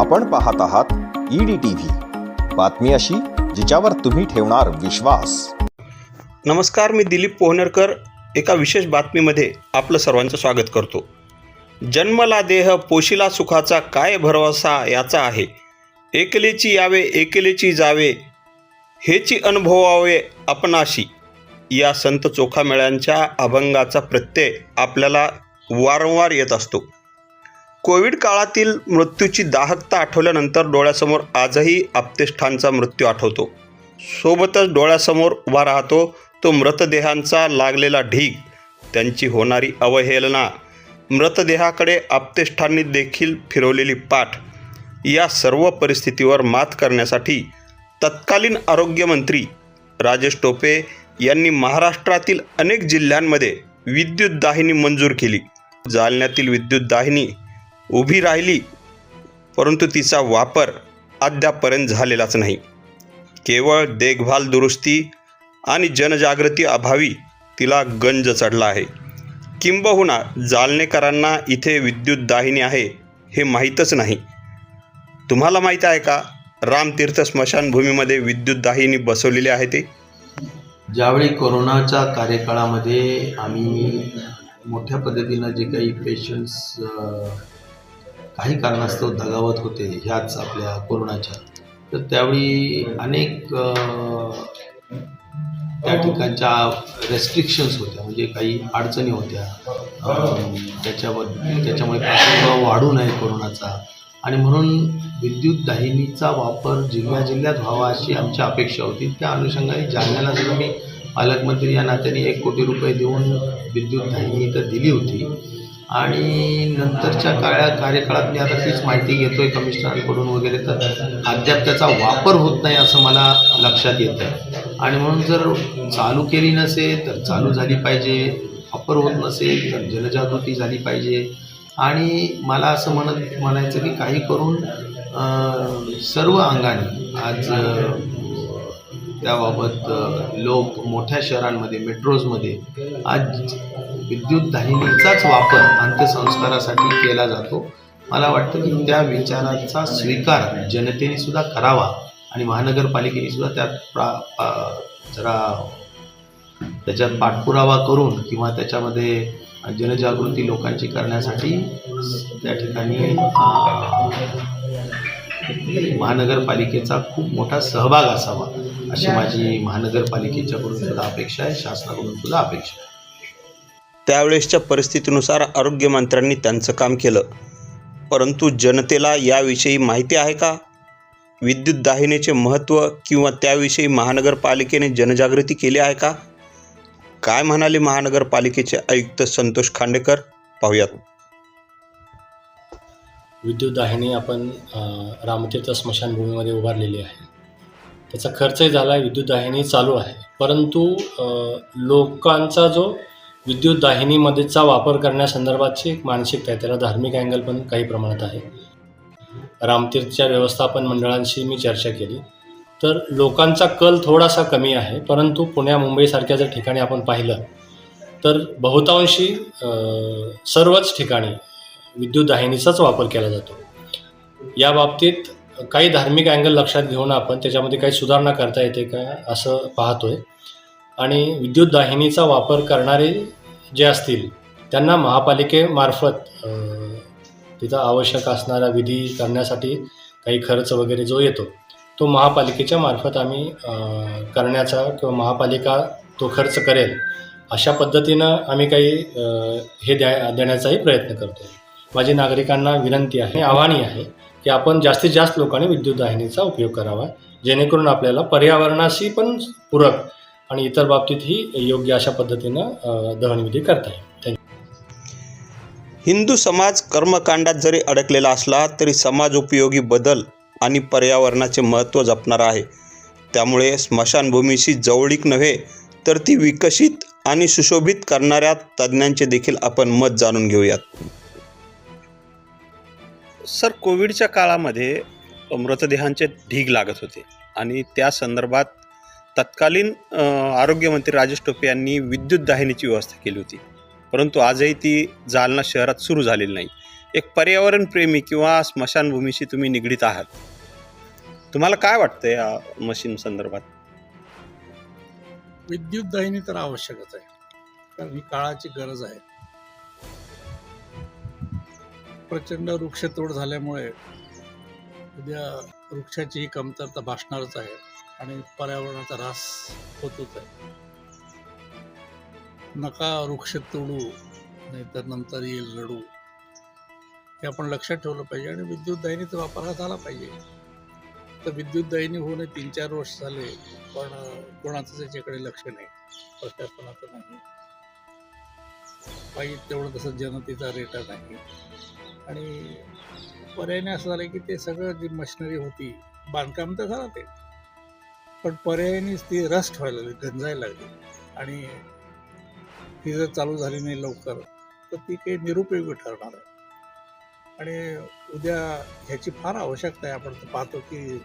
आपण पाहत आहात ईडी टीव्ही बातमी अशी जिच्यावर तुम्ही ठेवणार विश्वास. नमस्कार मी दिलीप पोहनरकर. एका विशेष बातमीमध्ये आपलं सर्वांचं स्वागत करतो. जन्मला देह पोशिला सुखाचा काय भरवसा याचा आहे. एकलेची यावे एकलेची जावे हेची अनुभवावे आपणाशी. या संत चोखामेळ्यांच्या अभंगाचा प्रत्यय आपल्याला वारंवार येत असतो. कोविड काळातील मृत्यूची दाहकता आठवल्यानंतर डोळ्यासमोर आजही आप्तेष्ठांचा मृत्यू आठवतो. सोबतच डोळ्यासमोर उभा राहतो तो मृतदेहांचा लागलेला ढीग. त्यांची होणारी अवहेलना. मृतदेहाकडे आप्तेष्ठांनी देखील फिरवलेली पाठ. या सर्व परिस्थितीवर मात करण्यासाठी तत्कालीन आरोग्यमंत्री राजेश टोपे यांनी महाराष्ट्रातील अनेक जिल्ह्यांमध्ये विद्युत दाहिनी मंजूर केली. जालन्यातील विद्युत दाहिनी उभी राहिली परंतु तिचा वापर अद्यापर्यंत झालेलाच नाही. केवळ देखभाल दुरुस्ती आणि जनजागृती अभावी तिला गंज चढला आहे. किंबहुना जालनेकरांना इथे विद्युत दाहिनी आहे हे माहीतच नाही. तुम्हाला माहीत आहे का रामतीर्थ स्मशानभूमीमध्ये विद्युत दाहिनी बसवलेली आहे ते? ज्यावेळी कोरोनाच्या कार्यकाळामध्ये आम्ही मोठ्या पद्धतीनं जे काही पेशंट्स काही कारणास्तव दगावत होते ह्याच आपल्या कोरोनाच्या. तर त्यावेळी अनेक त्या ठिकाणच्या रेस्ट्रिक्शन्स होत्या म्हणजे काही अडचणी होत्या. त्याच्यावर त्याच्यामुळे प्रादुर्भाव वाढू नये कोरोनाचा. आणि म्हणून विद्युत दाहिनीचा वापर जिल्ह्या जिल्ह्यात व्हावा अशी आमची अपेक्षा होती. त्या अनुषंगाने जालन्याला सुद्धा मी पालकमंत्री या नात्याने एक कोटी रुपये देऊन विद्युत दाहिनी इथं दिली होती. आणि नंतरच्या काळ्या कार्यकाळात मी आता तीच माहिती घेतोय कमिशनरांकडून वगैरे तर अद्याप त्याचा वापर होत नाही असं मला लक्षात येतं आहे आणि म्हणून जर चालू केली नसेल तर चालू झाली पाहिजे वापर होत नसेल तर जनजागृती झाली पाहिजे. आणि मला असं म्हणत म्हणायचं की काही करून सर्व अंगाने आज त्याबाबत लोक मोठ्या शहरांमध्ये मेट्रोजमध्ये आज विद्युत दाहिनीचाच वापर अंत्यसंस्कारासाठी केला जातो. मला वाटतं की त्या विचाराचा स्वीकार जनतेने सुद्धा करावा आणि महानगरपालिकेने सुद्धा त्यात प्रा जरा त्याच्यात पाठपुरावा करून किंवा त्याच्यामध्ये जनजागृती लोकांची करण्यासाठी त्या ठिकाणी महानगरपालिकेचा खूप मोठा सहभाग असावा अशी माझी महानगरपालिकेच्याकडून सुद्धा अपेक्षा आहे शासनाकडून सुद्धा अपेक्षा आहे. त्यावेळेसच्या परिस्थितीनुसार आरोग्यमंत्र्यांनी त्यांचं काम केलं. परंतु जनतेला याविषयी माहिती आहे का? विद्युत दाहिनीचे महत्त्व किंवा त्याविषयी महानगरपालिकेने जनजागृती केली आहे का? काय म्हणाले महानगरपालिकेचे आयुक्त संतोष खांडेकर? पाहूयात. विद्युत दाहिनी आपण रामतीर्थ स्मशानभूमीमध्ये उभारलेली आहे त्याचा खर्चही झाला आहे विद्युत दाहिनी चालू आहे. परंतु लोकांचा जो विद्युत दाहिनीमध्येचा वापर करण्यासंदर्भातची एक मानसिकता आहे त्याला धार्मिक अँगल पण काही प्रमाणात आहे. रामतीर्थच्या व्यवस्थापन मंडळांशी मी चर्चा केली. तर लोकांचा कल थोडासा कमी आहे परंतु पुण्या मुंबईसारख्या जर ठिकाणी आपण पाहिलं तर बहुतांशी सर्वच ठिकाणी विद्युत दाहिनीचाच वापर केला जातो. या बाबतीत काही धार्मिक अँगल लक्षात घेऊन आपण त्याच्यामध्ये काही सुधारणा करता येते का असं पाहतोय. आणि विद्युत दाहिनीचा वापर करणारे जे असतील त्यांना महापालिकेमार्फत तिथं आवश्यक असणारा विधी करण्यासाठी काही खर्च वगैरे जो येतो तो महापालिकेच्या मार्फत आम्ही करण्याचा किंवा महापालिका तो खर्च करेल अशा पद्धतीनं आम्ही काही हे द्या देण्याचाही प्रयत्न करतो माझी नागरिकांना विनंती आहे आव्हानी आहे की आपण जास्तीत जास्त लोकांनी विद्युत दाहिनीचा उपयोग करावा जेणेकरून आपल्याला पर्यावरणाशी पण पूरक आणि इतर बाबतीतही योग्य अशा पद्धतीनं दहनविधी करता येईल. थँक्यू हिंदू समाज कर्मकांडात जरी अडकलेला असला तरी समाज उपयोगी बदल आणि पर्यावरणाचे महत्त्व जपणारा आहे. त्यामुळे स्मशानभूमीशी जवळीक नव्हे तर ती विकसित आणि सुशोभित करणाऱ्या तज्ज्ञांचे देखील आपण मत जाणून घेऊयात. सर कोविडच्या काळामध्ये मृतदेहांचे ढीग लागत होते आणि त्या संदर्भात तत्कालीन आरोग्यमंत्री राजेश टोपे यांनी विद्युत दाहिनीची व्यवस्था केली होती. परंतु आजही ती जालना शहरात सुरू झालेली नाही. एक पर्यावरणप्रेमी किंवा स्मशानभूमीशी तुम्ही निगडीत आहात. तुम्हाला काय वाटतं या मशीन संदर्भात? विद्युत दाहिनी तर आवश्यकच आहे. कारण ही काळाची गरज आहे. प्रचंड वृक्षतोड झाल्यामुळे उद्या वृक्षाची ही कमतरता भासणारच आहे. आणि पर्यावरणाचा ऱ्हास होतोच आहे नका वृक्ष तोडू नाहीतर नंतर येईल रडू. हे आपण लक्षात ठेवलं पाहिजे आणि विद्युत दाहिनीचा वापर हा झाला पाहिजे. तर विद्युत दाहिनी होणे तीन चार वर्ष झाले पण कोणाचं त्याच्याकडे लक्ष नाही प्रशासनाचं नाही. पाहिजे तेवढं तसं जनतेचा रेटा नाही. आणि पर्यायने असं झालं की ते सगळं जी मशिनरी होती बांधकाम तर झालं ते. पण पर्यायाने ती रस्ट व्हायला लागली गंजायला लागली. आणि ती जर चालू झाली नाही लवकर तर ती काही निरुपयोगी ठरणार आहे. आणि उद्या ह्याची फार आवश्यकता आहे आपण पाहतो की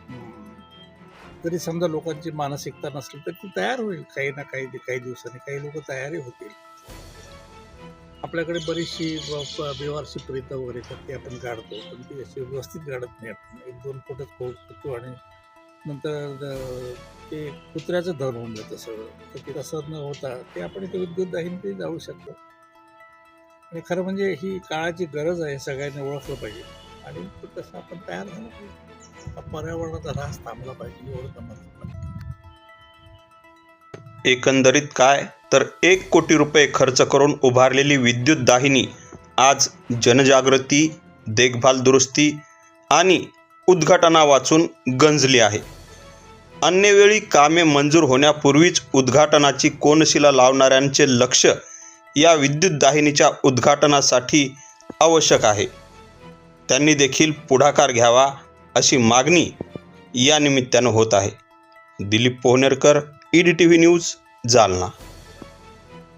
जरी समजा लोकांची मानसिकता नसली तर ती तयार होईल काही ना काही काही दिवसांनी काही लोक तयारी होतील. आपल्याकडे बरीचशी व्यवहारशी ब- बेवारशी वगैरे तर ती आपण गाडतो पण ती अशी व्यवस्थित गाडत नाही. आपण एक दोन फुटच होतो आणि नंतर ते कुत्र्याचं धन होऊन जातं सगळं. तर ते तसं न होता ते आपण इथे विद्युत दाहिनी ते जाऊ शकतो. आणि खरं म्हणजे ही काळाची गरज आहे सगळ्यांनी ओळखलं पाहिजे. आणि तसं आपण तयार झालं पाहिजे. पर्यावरणाचा ऱ्हास थांबला पाहिजे एवढं पाहिजे एकंदरीत काय? तर एक कोटी रुपये खर्च करून उभारलेली विद्युत दाहिनी आज जनजागृती देखभाल दुरुस्ती आणि उद्घाटना वाचून गंजली आहे. अन्यवेळी कामे मंजूर होण्यापूर्वीच उद्घाटनाची कोनशिला लावणाऱ्यांचे लक्ष या विद्युत दाहिनीच्या उद्घाटनासाठी आवश्यक आहे. त्यांनी देखील पुढाकार घ्यावा अशी मागणी या निमित्तानं होत आहे. Dilip Pohanerkar E D T V news Jalna.